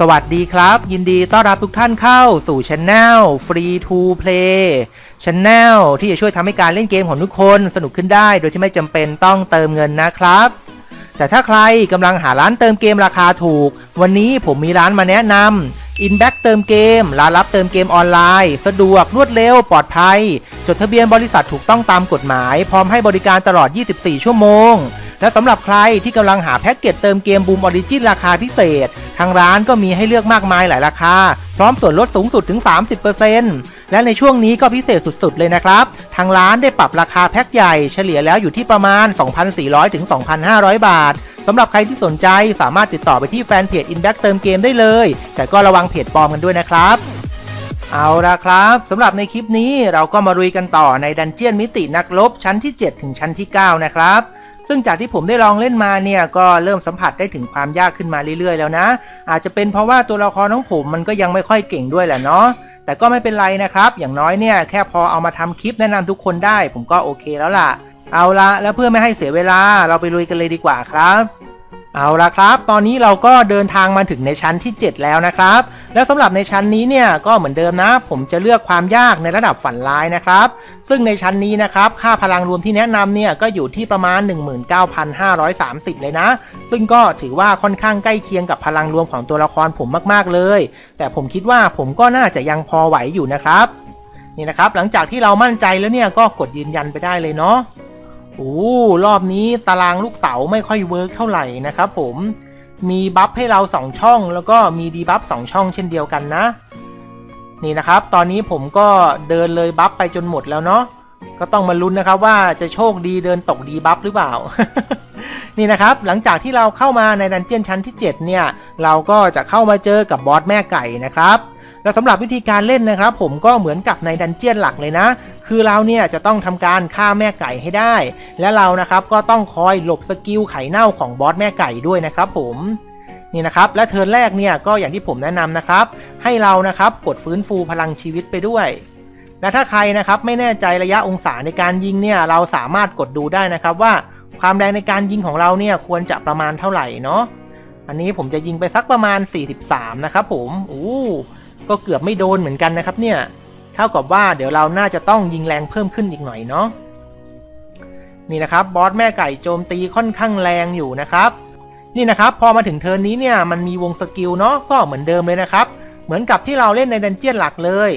สวัสดีครับ ยินดีต้อนรับทุกท่านเข้าสู่ช anel Free to Play Channel ที่จะช่วยทำให้การเล่นเกมของทุกคนสนุกขึ้นได้โดยที่ไม่จำเป็นต้องเติมเงินนะครับ แต่ถ้าใครกำลังหาร้านเติมเกมราคาถูก วันนี้ผมมีร้านมาแนะนำ Inback เติมเกมร้านรับเติมเกมออนไลน์ สะดวกรวดเร็วปลอดภัย จดทะเบียนบริษัทถูกต้องตามกฎหมาย พร้อมให้บริการตลอด 24 ชั่วโมงและสำหรับใครที่กำลังหาแพ็กเกจเติมเกมบูมออริจินราคาพิเศษ ทางร้านก็มีให้เลือกมากมายหลายราคา พร้อมส่วนลดสูงสุดถึง 30%และในช่วงนี้ก็พิเศษสุดๆเลยนะครับ ทางร้านได้ปรับราคาแพ็กใหญ่เฉลี่ยแล้วอยู่ที่ประมาณ 2,400ถึง2,500 บาทสำหรับใครที่สนใจสามารถติดต่อไปที่แฟนเพจ Inback เติมเกมได้เลย แต่ก็ระวังเพจปลอมกันด้วยนะครับเอาละครับสำหรับในคลิปนี้เราก็มาลุยกันต่อในดันเจียนมิตินักรบชั้นที่ 7 ถึงชั้นที่ 9 นะครับ ซึ่งจากที่ผมได้ลองเล่นมาเนี่ยก็เริ่มสัมผัสได้ถึงความยากขึ้นมาเรื่อยๆ แล้วนะ อาจจะเป็นเพราะว่าตัวละครของผมมันก็ยังไม่ค่อยเก่งด้วยแหละเนาะแต่ก็ไม่เป็นไรนะครับ อย่างน้อยเนี่ยแค่พอเอามาทำคลิปแนะนำทุกคนได้ ผมก็โอเคแล้วล่ะ เอาละแล้วเพื่อไม่ให้เสียเวลาเราไปลุยกันเลยดีกว่าครับ เอาละครับ ตอนนี้เราก็เดินทางมาถึงในชั้นที่ 7 แล้วนะครับ แล้วสำหรับในชั้นนี้เนี่ยก็เหมือนเดิมนะ ผมจะเลือกความยากในระดับฝันร้ายนะครับ ซึ่งในชั้นนี้นะครับ ค่าพลังรวมที่แนะนำเนี่ยก็อยู่ที่ประมาณ 19,530 เลยนะ ซึ่งก็ถือว่าค่อนข้างใกล้เคียงกับพลังรวมของตัวละครผมมากๆเลย แต่ผมคิดว่าผมก็น่าจะยังพอไหวอยู่นะครับ นี่นะครับ หลังจากที่เรามั่นใจแล้วเนี่ยก็กดยืนยันไปได้เลยเนาะ โอ้รอบนี้ตารางลูกเต๋าไม่ค่อยเวิร์กเท่าไหร่นะครับผมมีบัฟให้เรา 2 ช่อง แล้วก็มีดีบัฟ2ช่องเช่นเดียวกันนะ นี่นะครับ ตอนนี้ผมก็เดินเลยบัฟไปจนหมดแล้วเนาะก็ต้องมาลุ้นนะครับว่าจะโชคดีเดินตกดีบัฟหรือเปล่า นี่นะครับหลังจากที่เราเข้ามาในดันเจียนชั้นที่ 7 เนี่ย เราก็จะเข้ามาเจอกับบอสแม่ไก่นะครับ แล้วสำหรับวิธีการเล่นนะครับ ผมก็เหมือนกับในดันเจียนหลักเลยนะ คือเราเนี่ยจะต้องทำการฆ่าแม่ไก่ให้ได้ และเรานะครับก็ต้องคอยหลบสกิลไข่เน่าของบอสแม่ไก่ด้วยนะครับผมนี่นะครับและเทิร์นแรกเนี่ยก็อย่างที่ผมแนะนำนะครับ ให้เรานะครับกดฟื้นฟูพลังชีวิตไปด้วยและถ้าใครนะครับไม่แน่ใจระยะองศาในการยิงเนี่ยเราสามารถกดดูได้นะครับว่าความแรงในการยิงของเราเนี่ยควรจะประมาณเท่าไหร่เนาะอันนี้ผมจะยิงไปสักประมาณ 43 นะครับผม อู้ ก็เกือบไม่โดนเหมือนกันนะครับเนี่ย เท่ากับว่าเดี๋ยวเราน่าจะต้องยิงแรงเพิ่มขึ้นอีกหน่อยเนาะ นี่นะครับบอสแม่ไก่โจมตีค่อนข้างแรงอยู่นะครับ นี่นะครับพอมาถึงเทิร์นนี้เนี่ยมันมีวงสกิลเนาะก็เหมือนเดิมเลยนะครับ เหมือนกับที่เราเล่นในดันเจียนหลักเลย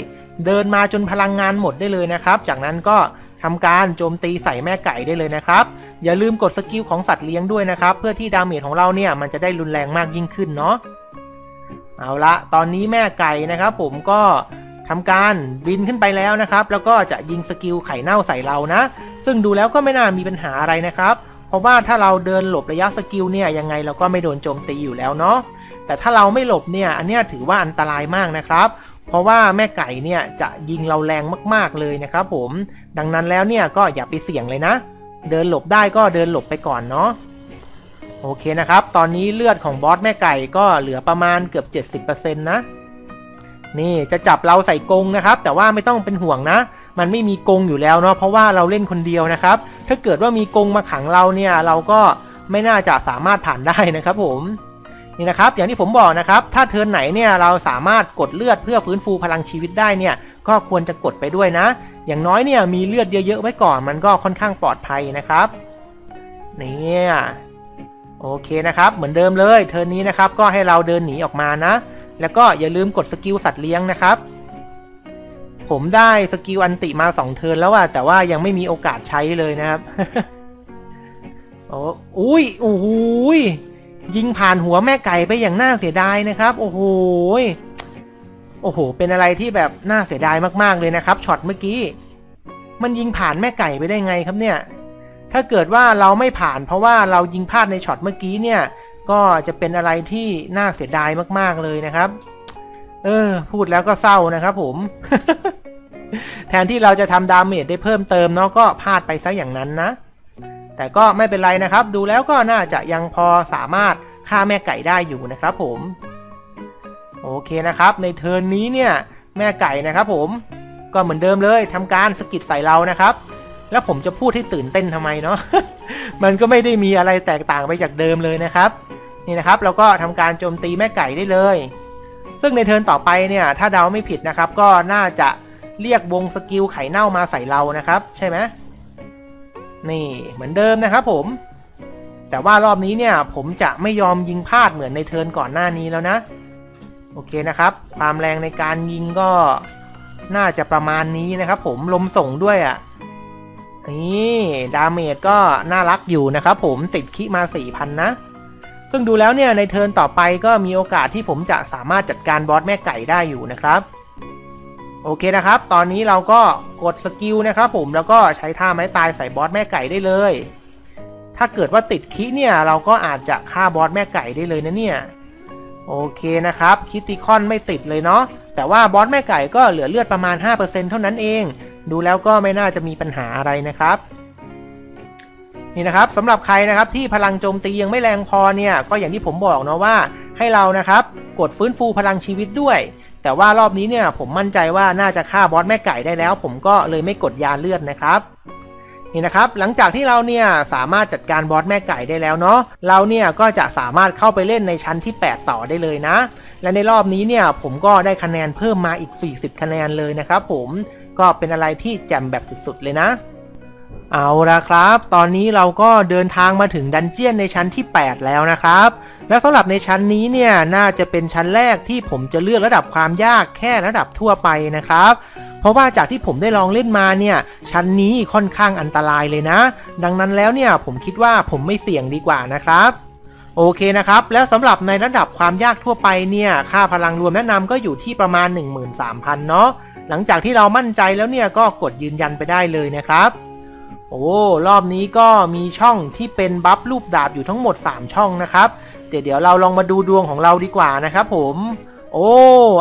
เดินมาจนพลังงานหมดได้เลยนะครับ จากนั้นก็ทำการโจมตีใส่แม่ไก่ได้เลยนะครับ อย่าลืมกดสกิลของสัตว์เลี้ยงด้วยนะครับ เพื่อที่ดาเมจของเราเนี่ยมันจะได้รุนแรงมากยิ่งขึ้นเนาะ เอาละตอนนี้แม่ไก่นะครับ ผมก็ทำการบินขึ้นไปแล้วนะครับ แล้วก็จะยิงสกิลไข่เน่าใส่เรานะ ซึ่งดูแล้วก็ไม่น่ามีปัญหาอะไรนะครับ เพราะว่าถ้าเราเดินหลบระยะสกิลเนี่ยยังไงเราก็ไม่โดนโจมตีอยู่แล้วเนาะแต่ถ้าเราไม่หลบเนี่ยอันเนี้ยถือว่าอันตรายมากนะครับ เพราะว่าแม่ไก่เนี่ยจะยิงเราแรงมากๆเลยนะครับ ผมดังนั้นแล้วเนี่ยก็อย่าไปเสี่ยงเลยนะ เดินหลบได้ก็เดินหลบไปก่อนเนาะ โอเคนะครับ ตอนนี้เลือดของบอสแม่ไก่ก็เหลือประมาณเกือบ 70%นะ นี่จะจับเราใส่กรงนะครับ แต่ว่าไม่ต้องเป็นห่วงนะ มันไม่มีกรงอยู่แล้วเนาะ เพราะว่าเราเล่นคนเดียวนะครับ ถ้าเกิดว่ามีกรงมาขังเราเนี่ย เราก็ไม่น่าจะสามารถผ่านได้นะครับผมนี่นะครับอย่างที่ผมบอกนะครับ ถ้าเทิร์นไหนเนี่ยเราสามารถกดเลือดเพื่อฟื้นฟูพลังชีวิตได้เนี่ย ก็ควรจะกดไปด้วยนะ อย่างน้อยเนี่ยมีเลือดเยอะๆไว้ก่อนมันก็ค่อนข้างปลอดภัยนะครับ เนี่ย โอเคนะครับ เหมือนเดิมเลยเทิร์นนี้นะครับก็ให้เราเดินหนีออกมานะ แล้วก็อย่าลืมกดสกิลสัตว์เลี้ยงนะครับ ผมได้สกิลอันติมา2เทิร์นแล้วอะแต่ว่ายังไม่มีโอกาสใช้เลยนะครับโอ้อุ้ยโอ้โหยยิงผ่านหัวแม่ไก่ไปอย่างน่าเสียดายนะครับ โอ้โหโอ้โห เป็นอะไรที่แบบน่าเสียดายมากๆเลยนะครับช็อตเมื่อกี้ มันยิงผ่านแม่ไก่ไปได้ไงครับเนี่ย ถ้าเกิดว่าเราไม่ผ่านเพราะว่าเรายิงพลาดในช็อตเมื่อกี้เนี่ย ก็จะเป็นอะไรที่น่าเสียดายมากๆเลยนะครับ เออ พูดแล้วก็เศร้านะครับผม แทนที่เราจะทำดาเมจได้เพิ่มเติมเนาะก็พลาดไปซะอย่างนั้นนะ แต่ก็ไม่เป็นไรนะครับ ดูแล้วก็น่าจะยังพอสามารถฆ่าแม่ไก่ได้อยู่นะครับผม โอเคนะครับ ในเทิร์นนี้เนี่ย แม่ไก่นะครับผม ก็เหมือนเดิมเลยทำการสกิดใส่เรานะครับ แล้วผมจะพูดให้ตื่นเต้นทำไมเนาะ มันก็ไม่ได้มีอะไรแตกต่างไปจากเดิมเลยนะครับ นี่นะครับเราก็ทำการโจมตีแม่ไก่ได้เลย ซึ่งในเทิร์นต่อไปเนี่ยถ้าเดาไม่ผิดนะครับ ก็น่าจะเรียกวงสกิลไข่เน่ามาใส่เรานะครับ ใช่ไหมนี่เหมือนเดิมนะครับผม แต่ว่ารอบนี้เนี่ยผมจะไม่ยอมยิงพลาดเหมือนในเทิร์นก่อนหน้านี้แล้วนะ โอเคนะครับ ความแรงในการยิงก็น่าจะประมาณนี้นะครับผมลมส่งด้วยอะ่ะ นี่ดาเมจก็น่ารักอยู่นะครับผมติดคิมา 4,000 นะ ซึ่งดูแล้วเนี่ยในเทิร์นต่อไปก็มีโอกาสที่ผมจะสามารถจัดการบอสแม่ไก่ได้อยู่นะครับ โอเคนะครับ ตอนนี้เราก็กดสกิลนะครับผมแล้วก็ใช้ท่าไม้ตายใส่บอสแม่ไก่ได้เลย ถ้าเกิดว่าติดคิเนี่ยเราก็อาจจะฆ่าบอสแม่ไก่ได้เลยนะเนี่ยโอเคนะครับคิติคอนไม่ติดเลยเนาะแต่ว่าบอสแม่ไก่ก็เหลือเลือดประมาณ 5%เท่านั้นเอง ดูแล้วก็ไม่น่าจะมีปัญหาอะไรนะครับนี่นะครับสำหรับใครนะครับที่พลังโจมตียังไม่แรงพอเนี่ยก็อย่างที่ผมบอกเนาะว่าให้เรานะครับกดฟื้นฟูพลังชีวิตด้วย แต่ว่ารอบนี้เนี่ยผมมั่นใจว่าน่าจะฆ่าบอสแม่ไก่ได้แล้ว ผมก็เลยไม่กดยาเลือดนะครับนี่นะครับหลังจากที่เราเนี่ยสามารถจัดการบอสแม่ไก่ได้แล้วเนาะเราเนี่ยก็จะสามารถเข้าไปเล่นในชั้นที่ 8 ต่อได้เลยนะ และในรอบนี้เนี่ยผมก็ได้คะแนนเพิ่มมาอีก 40 คะแนนเลยนะครับผม ก็เป็นอะไรที่แจ่มแบบสุดๆเลยนะ เอาละครับ ตอนนี้เราก็เดินทางมาถึงดันเจียนในชั้นที่ 8 แล้วนะครับ และสำหรับในชั้นนี้เนี่ยน่าจะเป็นชั้นแรกที่ผมจะเลือกระดับความยากแค่ระดับทั่วไปนะครับเพราะว่าจากที่ผมได้ลองเล่นมาเนี่ยชั้นนี้ค่อนข้างอันตรายเลยนะ ดังนั้นแล้วเนี่ยผมคิดว่าผมไม่เสี่ยงดีกว่านะครับโอเคนะครับ แล้วสำหรับในระดับความยากทั่วไปเนี่ยค่าพลังรวมแนะนำก็อยู่ที่ประมาณ 13,000 เนาะ หลังจากที่เรามั่นใจแล้วเนี่ยก็กดยืนยันไปได้เลยนะครับ โอ้รอบนี้ก็มีช่องที่เป็นบัฟรูปดาบอยู่ทั้งหมด 3 ช่องนะครับเดี๋ยวเดี๋ยวเราลองมาดูดวงของเราดีกว่านะครับผม โอ้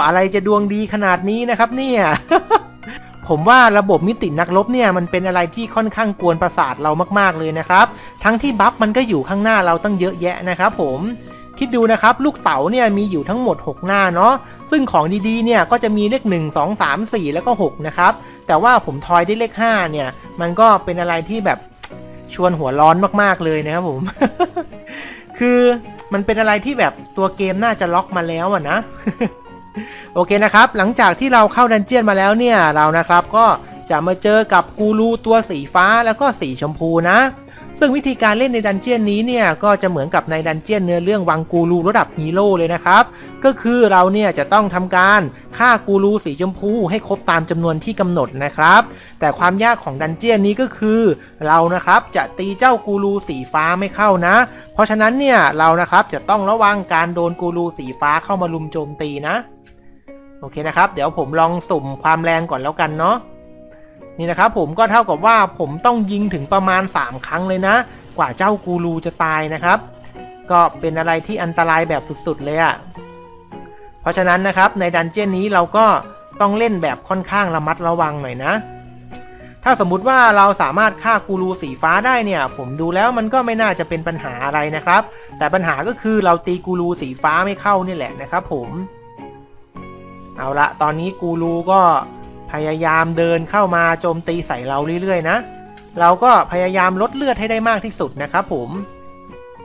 อะไรจะดวงดีขนาดนี้นะครับเนี่ยผมว่าระบบมิตินักรบเนี่ยมันเป็นอะไรที่ค่อนข้างกวนประสาทเรามากๆเลยนะครับ ทั้งที่บัฟมันก็อยู่ข้างหน้าเราตั้งเยอะแยะนะครับผม คิดดูนะครับลูกเต๋าเนี่ยมีอยู่ทั้งหมด 6 หน้าเนาะซึ่งของดีๆเนี่ยก็จะมีเลข 1 2 3 4 แล้วก็ 6 นะครับ แต่ว่าผมทอยได้เลข 5 เนี่ย มันก็เป็นอะไรที่แบบชวนหัวร้อนมากๆเลยนะครับผม คือมันเป็นอะไรที่แบบตัวเกมน่าจะล็อกมาแล้วอะนะโอเคนะครับ หลังจากที่เราเข้าดันเจียนมาแล้วเนี่ยเรานะครับก็จะมาเจอกับกูรูตัวสีฟ้าแล้วก็สีชมพูนะ ซึ่งวิธีการเล่นในดันเจียนนี้เนี่ยก็จะเหมือนกับในดันเจียนเนื้อเรื่องวังกูรูระดับฮีโร่เลยนะครับ ก็คือเราเนี่ยจะต้องทำการฆ่ากูรูสีชมพูให้ครบตามจำนวนที่กำหนดนะครับ แต่ความยากของดันเจียนนี้ก็คือเรานะครับจะตีเจ้ากูรูสีฟ้าไม่เข้านะ เพราะฉะนั้นเนี่ยเรานะครับจะต้องระวังการโดนกูรูสีฟ้าเข้ามาลุมโจมตีนะ โอเคนะครับ เดี๋ยวผมลองสุ่มความแรงก่อนแล้วกันเนาะ นี่นะครับผมก็เท่ากับว่าผมต้องยิงถึงประมาณ 3 ครั้งเลยนะ กว่าเจ้ากูรูจะตายนะครับ ก็เป็นอะไรที่อันตรายแบบสุดๆเลยอะ่ะเพราะฉะนั้นนะครับในดันเจี้ยนนี้เราก็ต้องเล่นแบบค่อนข้างระมัดระวังหน่อยนะ ถ้าสมมุติว่าเราสามารถฆ่ากูรูสีฟ้าได้เนี่ย ผมดูแล้วมันก็ไม่น่าจะเป็นปัญหาอะไรนะครับ แต่ปัญหาก็คือเราตีกูรูสีฟ้าไม่เข้านี่แหละนะครับ ผม เอาละตอนนี้กูรูก็ พยายามเดินเข้ามาโจมตีใส่เราเรื่อยๆนะ เราก็พยายามลดเลือดให้ได้มากที่สุดนะครับผม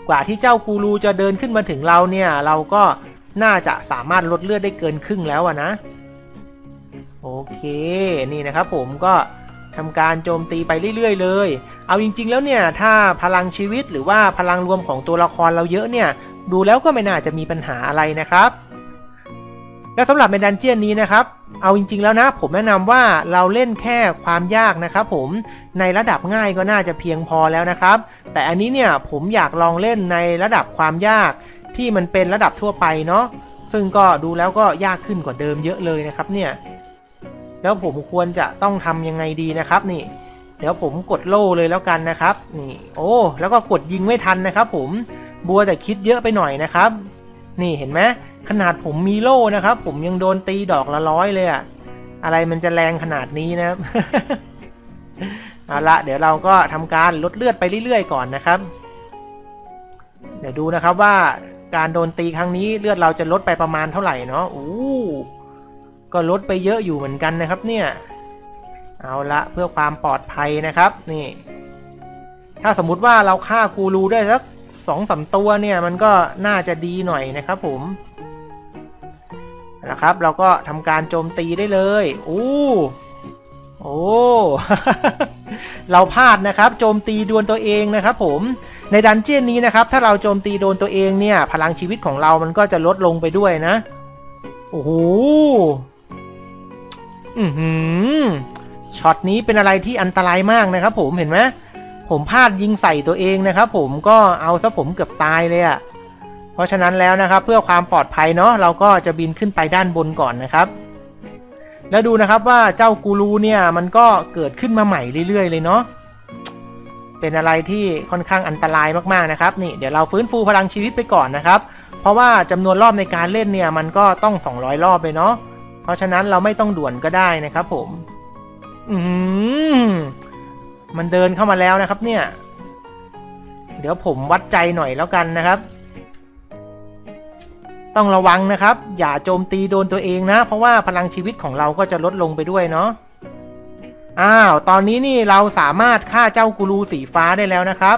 กว่าที่เจ้ากูรูจะเดินขึ้นมาถึงเราเนี่ย เราก็น่าจะสามารถลดเลือดได้เกินครึ่งแล้วนะ โอเคนี่นะครับผมก็ทำการโจมตีไปเรื่อยๆ เลย เอาจริง ๆ แล้วเนี่ยถ้าพลังชีวิตหรือว่าพลังรวมของตัวละครเราเยอะเนี่ย ดูแล้วก็ไม่น่าจะมีปัญหาอะไรนะครับ และสำหรับในดันเจียนนี้นะครับ เอาจริง ๆ แล้วนะ ผมแนะนำว่าเราเล่นแค่ความยากนะครับผม ในระดับง่ายก็น่าจะเพียงพอแล้วนะครับ แต่อันนี้เนี่ยผมอยากลองเล่นในระดับความยากที่มันเป็นระดับทั่วไปเนาะ ซึ่งก็ดูแล้วก็ยากขึ้นกว่าเดิมเยอะเลยนะครับเนี่ย แล้วผมควรจะต้องทำยังไงดีนะครับนี่ เดี๋ยวผมกดโล่เลยแล้วกันนะครับ นี่ โอ้ แล้วก็กดยิงไม่ทันนะครับ ผม บัวแต่คิดเยอะไปหน่อยนะครับ นี่เห็นไหม ขนาดผมมีโล่นะครับ ผมยังโดนตีดอกละร้อยเลยอะอะไรมันจะแรงขนาดนี้นะครับ เอาละเดี๋ยวเราก็ทำการลดเลือดไปเรื่อยๆก่อนนะครับ เดี๋ยวดูนะครับว่าการโดนตีครั้งนี้เลือดเราจะลดไปประมาณเท่าไหร่เนาะอู้ก็ลดไปเยอะอยู่เหมือนกันนะครับ เนี่ย เอาละเพื่อความปลอดภัยนะครับ นี่ ถ้าสมมุติว่าเราฆ่ากูรูได้สักสองสามตัวเนี่ย มันก็น่าจะดีหน่อยนะครับผม นะครับ เราก็ทำการโจมตีได้เลยโอ้โอ้ เราพลาดนะครับ โจมตีดวลตัวเองนะครับผม ในดันเจี้ยนนี้นะครับ ถ้าเราโจมตีโดนตัวเองเนี่ย พลังชีวิตของเรามันก็จะลดลงไปด้วยนะ โอ้โห อือหือ ช็อตนี้เป็นอะไรที่อันตรายมากนะครับผม เห็นไหม ผมพลาดยิงใส่ตัวเองนะครับผม ก็เอาซะผมเกือบตายเลยอะ่ะ ราะฉะนั้นแล้วนะครับเพื่อความปลอดภัยเนาะเราก็จะบินขึ้นไปด้านบนก่อนนะครับ แล้วดูนะครับว่าเจ้ากูรูเนี่ยมันก็เกิดขึ้นมาใหม่เรื่อย ๆ เลยเนาะเป็นอะไรที่ค่อนข้างอันตรายมากๆนะครับนี่เดี๋ยวเราฟื้นฟูพลังชีวิตไปก่อนนะครับ เพราะว่าจำนวนรอบในการเล่นเนี่ยมันก็ต้อง 200 รอบเลยเนาะเพราะฉะนั้นเราไม่ต้องด่วนก็ได้นะครับ ผม อืมมันเดินเข้ามาแล้วนะครับ เนี่ย เดี๋ยวผมวัดใจหน่อยแล้วกันนะครับ ต้องระวังนะครับ อย่าโจมตีโดนตัวเองนะ เพราะว่าพลังชีวิตของเราก็จะลดลงไปด้วยเนาะอ้าวตอนนี้นี่เราสามารถฆ่าเจ้ากูรูสีฟ้าได้แล้วนะครับ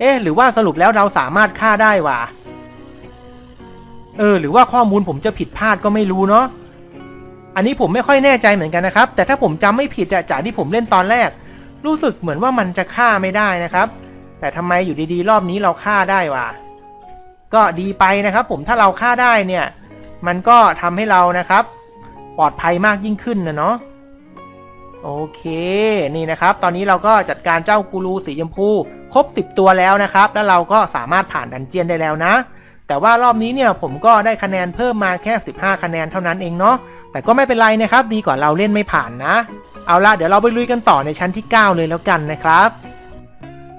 เอ๊ะ หรือว่าสรุปแล้วเราสามารถฆ่าได้วะเออ หรือว่าข้อมูลผมจะผิดพลาดก็ไม่รู้เนาะอันนี้ผมไม่ค่อยแน่ใจเหมือนกันนะครับ แต่ถ้าผมจำไม่ผิดอะจากที่ผมเล่นตอนแรก รู้สึกเหมือนว่ามันจะฆ่าไม่ได้นะครับ แต่ทำไมอยู่ดีๆ รอบนี้เราฆ่าได้วะ ก็ดีไปนะครับ ผมถ้าเราฆ่าได้เนี่ย มันก็ทำให้เรานะครับ ปลอดภัยมากยิ่งขึ้นนะเนาะโอเคนี่นะครับ ตอนนี้เราก็จัดการเจ้ากูรูสีชมพู ครบ 10 ตัวแล้วนะครับ แล้วเราก็สามารถผ่านดันเจียนได้แล้วนะ แต่ว่ารอบนี้เนี่ยผมก็ได้คะแนนเพิ่มมาแค่ 15 คะแนนเท่านั้นเองเนาะแต่ก็ไม่เป็นไรนะครับ ดีกว่าเราเล่นไม่ผ่านนะ เอาละเดี๋ยวเราไปลุยกันต่อในชั้นที่ 9 เลยแล้วกันนะครับ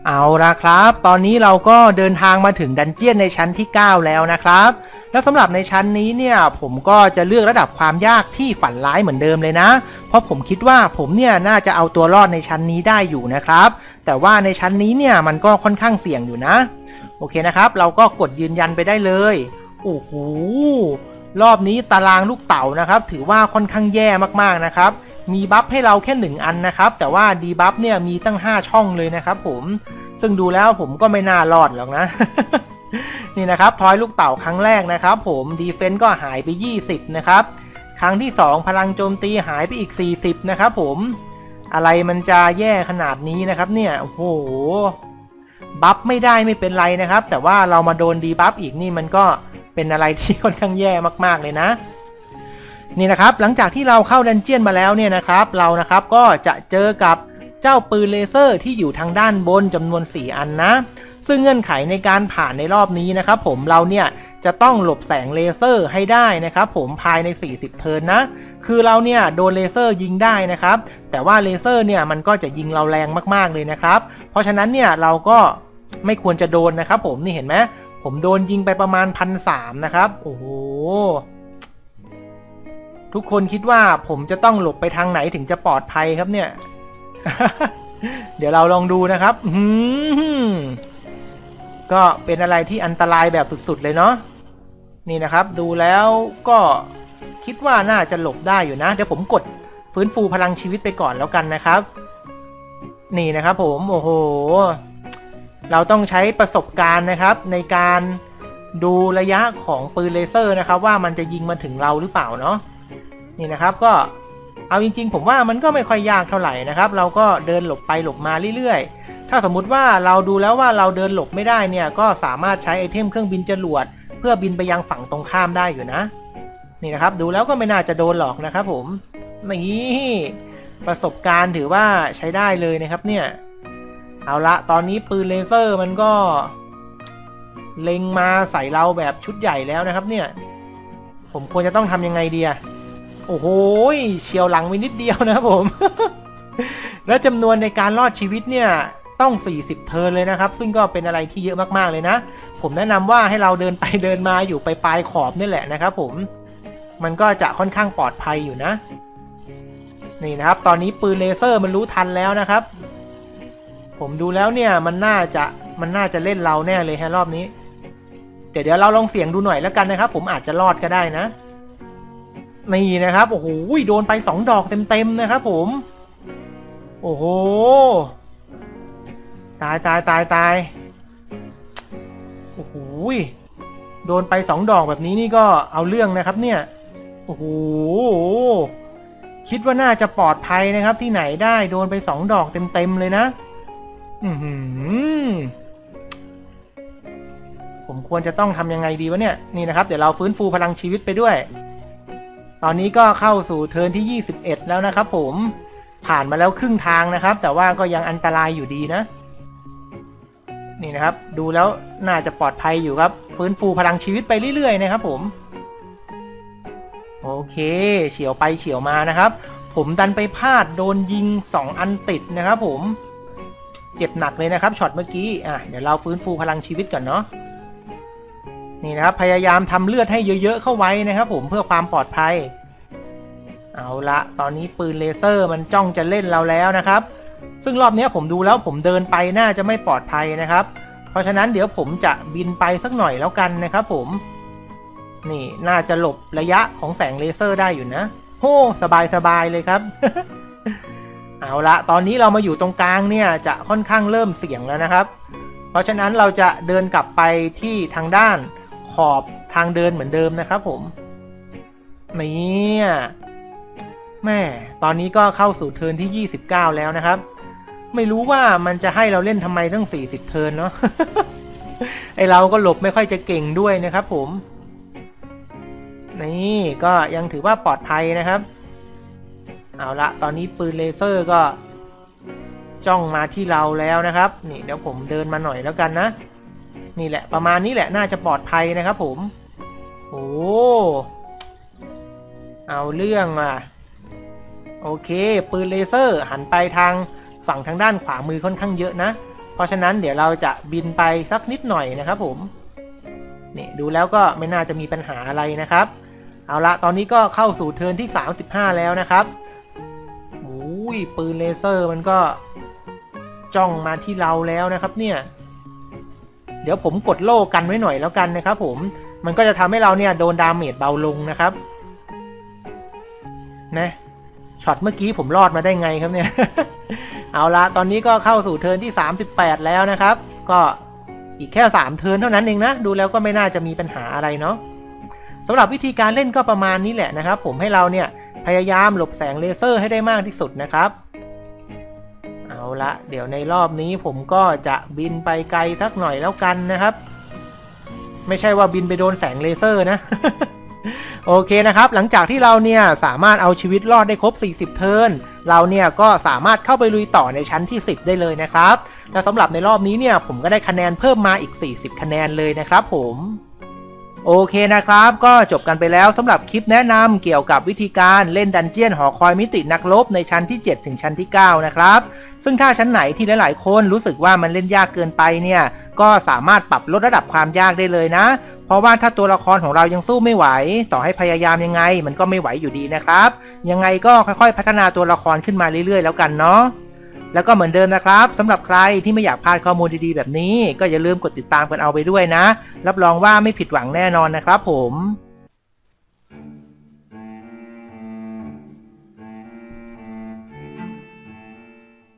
เอาละครับ ตอนนี้เราก็เดินทางมาถึงดันเจียนในชั้นที่ 9 แล้วนะครับ แล้วสำหรับในชั้นนี้เนี่ยผมก็จะเลือกระดับความยากที่ฝันร้ายเหมือนเดิมเลยนะ เพราะผมคิดว่าผมเนี่ยน่าจะเอาตัวรอดในชั้นนี้ได้อยู่นะครับ แต่ว่าในชั้นนี้เนี่ยมันก็ค่อนข้างเสี่ยงอยู่นะ โอเคนะครับ เราก็กดยืนยันไปได้เลย โอ้โห รอบนี้ตารางลูกเต่านะครับ ถือว่าค่อนข้างแย่มากๆนะครับ มีบัฟให้เราแค่หนึ่งอันนะครับ แต่ว่าดีบัฟเนี่ยมีตั้ง 5 ช่องเลยนะครับผมซึ่งดูแล้วผมก็ไม่น่ารอดหรอกนะ นี่นะครับทอยลูกเต่าครั้งแรกนะครับ ผมดีเฟนต์ก็หายไป 20 นะครับ ครั้งที่ 2 พลังโจมตีหายไปอีก 40 นะครับผมอะไรมันจะแย่ขนาดนี้นะครับเนี่ยโอ้โหบัฟไม่ได้ไม่เป็นไรนะครับ แต่ว่าเรามาโดนดีบัฟอีกนี่มันก็เป็นอะไรที่ค่อนข้างแย่มากๆเลยนะ นี่นะครับหลังจากที่เราเข้าดันเจียนมาแล้วเนี่ยนะครับเรานะครับก็จะเจอกับเจ้าปืนเลเซอร์ที่อยู่ทางด้านบนจำนวน 4 อันนะ ซึ่งเงื่อนไขในการผ่านในรอบนี้นะครับผมเราเนี่ยจะต้องหลบแสงเลเซอร์ให้ได้นะครับผมภายใน 40 เทิร์นนะ คือเราเนี่ยโดนเลเซอร์ยิงได้นะครับ แต่ว่าเลเซอร์เนี่ยมันก็จะยิงเราแรงมากๆเลยนะครับ เพราะฉะนั้นเนี่ยเราก็ไม่ควรจะโดนนะครับผมนี่เห็นไหมผมโดนยิงไปประมาณพันสามนะครับ โอ้โห ทุกคนคิดว่าผมจะต้องหลบไปทางไหนถึงจะปลอดภัยครับเนี่ย เดี๋ยวเราลองดูนะครับอืก็เป็นอะไรที่อันตรายแบบสุดๆเลยเนาะนี่นะครับ ดูแล้วก็คิดว่าน่าจะหลบได้อยู่นะ เดี๋ยวผมกดฟื้นฟูพลังชีวิตไปก่อนแล้วกันนะครับ นี่นะครับ ผมโอ้โห เราต้องใช้ประสบการณ์นะครับ ในการดูระยะของปืนเลเซอร์นะครับ ว่ามันจะยิงมาถึงเราหรือเปล่าเนาะ นี่นะครับก็เอาจริง ๆ ผมว่ามันก็ไม่ค่อยยากเท่าไหร่นะครับ เราก็เดินหลบไปหลบมาเรื่อยๆ ถ้าสมมุติว่าเราดูแล้วว่าเราเดินหลบไม่ได้เนี่ยก็สามารถใช้ไอเทมเครื่องบินจรวด เพื่อบินไปยังฝั่งตรงข้ามได้อยู่นะ นี่นะครับดูแล้วก็ไม่น่าจะโดนหรอกนะครับ ผมนี่ประสบการณ์ถือว่าใช้ได้เลยนะครับเนี่ย เอาละตอนนี้ปืนเลเซอร์มันก็ เล็งมาใส่เราแบบชุดใหญ่แล้วนะครับเนี่ย ผมควรจะต้องทำยังไงดีอะ โอ้โหเฉียวหลังไปนิดเดียวนะครับผม แล้วจำนวนในการรอดชีวิตเนี่ยต้อง 40 เทิร์นเลยนะครับ ซึ่งก็เป็นอะไรที่เยอะมากๆเลยนะ ผมแนะนำว่าให้เราเดินไปเดินมาอยู่ไปปลายขอบนี่แหละนะครับผม มันก็จะค่อนข้างปลอดภัยอยู่นะ นี่นะครับ ตอนนี้ปืนเลเซอร์มันรู้ทันแล้วนะครับ ผมดูแล้วเนี่ยมันน่าจะมันน่าจะเล่นเราแน่เลยฮะรอบนี้ เดี๋ยวเดี๋ยวเราลองเสี่ยงดูหน่อยแล้วกันนะครับ ผมอาจจะรอดก็ได้นะ นี่นะครับ โอ้โหโดนไปสองดอกเต็มๆนะครับผม โอ้โห ตายตายตายตายโอ้โหโดนไปสองดอกแบบนี้นี่ก็เอาเรื่องนะครับเนี่ย โอ้โห คิดว่าน่าจะปลอดภัยนะครับที่ไหนได้โดนไปสองดอกเต็มๆเลยนะ อือหือผมควรจะต้องทำยังไงดีวะเนี่ย นี่นะครับ เดี๋ยวเราฟื้นฟูพลังชีวิตไปด้วย ตอนนี้ก็เข้าสู่เทิร์นที่ 21 แล้วนะครับผมผ่านมาแล้วครึ่งทางนะครับ แต่ว่าก็ยังอันตรายอยู่ดีนะ นี่นะครับ ดูแล้วน่าจะปลอดภัยอยู่ครับ ฟื้นฟูพลังชีวิตไปเรื่อยๆ นะครับผม โอเค เฉียวไปเฉียวมานะครับ ผมดันไปพลาดโดนยิง 2 อันติดนะครับผม เจ็บหนักเลยนะครับช็อตเมื่อกี้อะเดี๋ยวเราฟื้นฟูพลังชีวิตก่อนเนาะ นี่นะครับพยายามทำเลือดให้เยอะๆเข้าไว้นะครับ ผมเพื่อความปลอดภัย เอาละตอนนี้ปืนเลเซอร์มันจ้องจะเล่นเราแล้วนะครับ ซึ่งรอบนี้ผมดูแล้วผมเดินไปน่าจะไม่ปลอดภัยนะครับ เพราะฉะนั้นเดี๋ยวผมจะบินไปสักหน่อยแล้วกันนะครับ ผม นี่น่าจะหลบระยะของแสงเลเซอร์ได้อยู่นะโอ้สบายสบายเลยครับ เอาละตอนนี้เรามาอยู่ตรงกลางเนี่ยจะค่อนข้างเริ่มเสี่ยงแล้วนะครับ เพราะฉะนั้นเราจะเดินกลับไปที่ทางด้าน อบทางเดินเหมือนเดิมนะครับผมนี่แม่ตอนนี้ก็เข้าสู่เทิร์นที่ 29 แล้วนะครับ ไม่รู้ว่ามันจะให้เราเล่นทำไมตั้ง 40 เทิร์นเนาะไอเราก็หลบไม่ค่อยจะเก่งด้วยนะครับผมนี่ก็ยังถือว่าปลอดภัยนะครับ เอาละตอนนี้ปืนเลเซอร์ก็จ้องมาที่เราแล้วนะครับ นี่เดี๋ยวผมเดินมาหน่อยแล้วกันนะ นี่แหละ ประมาณนี้แหละน่าจะปลอดภัยนะครับผม โอ้เอาเรื่องอะ โอเค ปืนเลเซอร์หันไปทางฝั่งทางด้านขวามือค่อนข้างเยอะนะ เพราะฉะนั้นเดี๋ยวเราจะบินไปสักนิดหน่อยนะครับผมนี่ดูแล้วก็ไม่น่าจะมีปัญหาอะไรนะครับ เอาละตอนนี้ก็เข้าสู่เทิร์นที่ 35 แล้วนะครับโอ้ยปืนเลเซอร์มันก็จ้องมาที่เราแล้วนะครับเนี่ย ดี๋ยวผมกดโล่กันไว้หน่อยแล้วกันนะครับผมมันก็จะทำให้เราเนี่ยโดนดาเมจเบาลงนะครับนะช็อตเมื่อกี้ผมรอดมาได้ไงครับเนี่ย เอาละตอนนี้ก็เข้าสู่เทิร์นที่ 38 แล้วนะครับ ก็อีกแค่ 3 เทิร์นเท่านั้นเองนะ ดูแล้วก็ไม่น่าจะมีปัญหาอะไรเนาะสำหรับวิธีการเล่นก็ประมาณนี้แหละนะครับ ผมให้เราเนี่ยพยายามหลบแสงเลเซอร์ให้ได้มากที่สุดนะครับ ละเดี๋ยวในรอบนี้ผมก็จะบินไปไกลสักหน่อยแล้วกันนะครับ ไม่ใช่ว่าบินไปโดนแสงเลเซอร์นะ โอเคนะครับ หลังจากที่เราเนี่ยสามารถเอาชีวิตรอดได้ครบ 40 เทิร์นเราเนี่ยก็สามารถเข้าไปลุยต่อในชั้นที่ 10 ได้เลยนะครับและสำหรับในรอบนี้เนี่ยผมก็ได้คะแนนเพิ่มมาอีก 40 คะแนนเลยนะครับผม โอเคนะครับ ก็จบกันไปแล้วสำหรับคลิปแนะนำเกี่ยวกับวิธีการเล่นดันเจียนหอคอยมิตินักรบในชั้นที่ 7 ถึงชั้นที่ 9 นะครับ ซึ่งถ้าชั้นไหนที่หลายๆ คนรู้สึกว่ามันเล่นยากเกินไปเนี่ย ก็สามารถปรับลดระดับความยากได้เลยนะ เพราะว่าถ้าตัวละครของเรายังสู้ไม่ไหว ต่อให้พยายามยังไง มันก็ไม่ไหวอยู่ดีนะครับ ยังไงก็ค่อยๆ พัฒนาตัวละครขึ้นมาเรื่อยๆ แล้วกันเนาะ แล้วก็เหมือนเดิมนะครับสำหรับใครที่ไม่อยากพลาดข้อมูลดีๆ แบบนี้ ก็อย่าลืมกดติดตามกันเอาไปด้วยนะ รับรองว่าไม่ผิดหวังแน่นอนนะครับผม